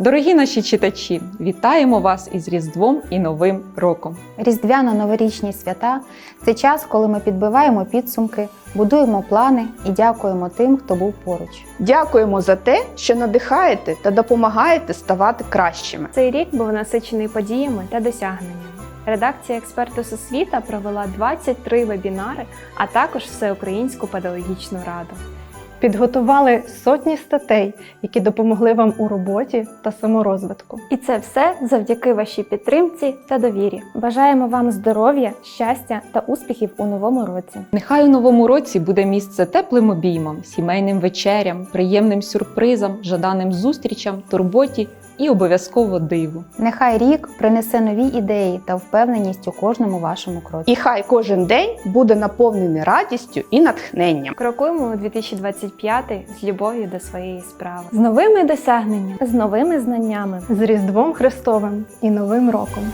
Дорогі наші читачі, вітаємо вас із Різдвом і Новим роком. Різдвяно-новорічні свята це час, коли ми підбиваємо підсумки, будуємо плани і дякуємо тим, хто був поруч. Дякуємо за те, що надихаєте та допомагаєте ставати кращими. Цей рік був насичений подіями та досягненнями. Редакція експерту освіта провела 23 вебінари, а також всеукраїнську педагогічну раду. Підготували сотні статей, які допомогли вам у роботі та саморозвитку. І це все завдяки вашій підтримці та довірі. Бажаємо вам здоров'я, щастя та успіхів у новому році. Нехай у новому році буде місце теплим обіймам, сімейним вечерям, приємним сюрпризам, жаданим зустрічам, турботі і обов'язково диву. Нехай рік принесе нові ідеї та впевненість у кожному вашому кроці. І хай кожен день буде наповнений радістю і натхненням. Крокуємо у 2025 з любов'ю до своєї справи. З новими досягненнями, З новими знаннями. з Різдвом Христовим і Новим роком.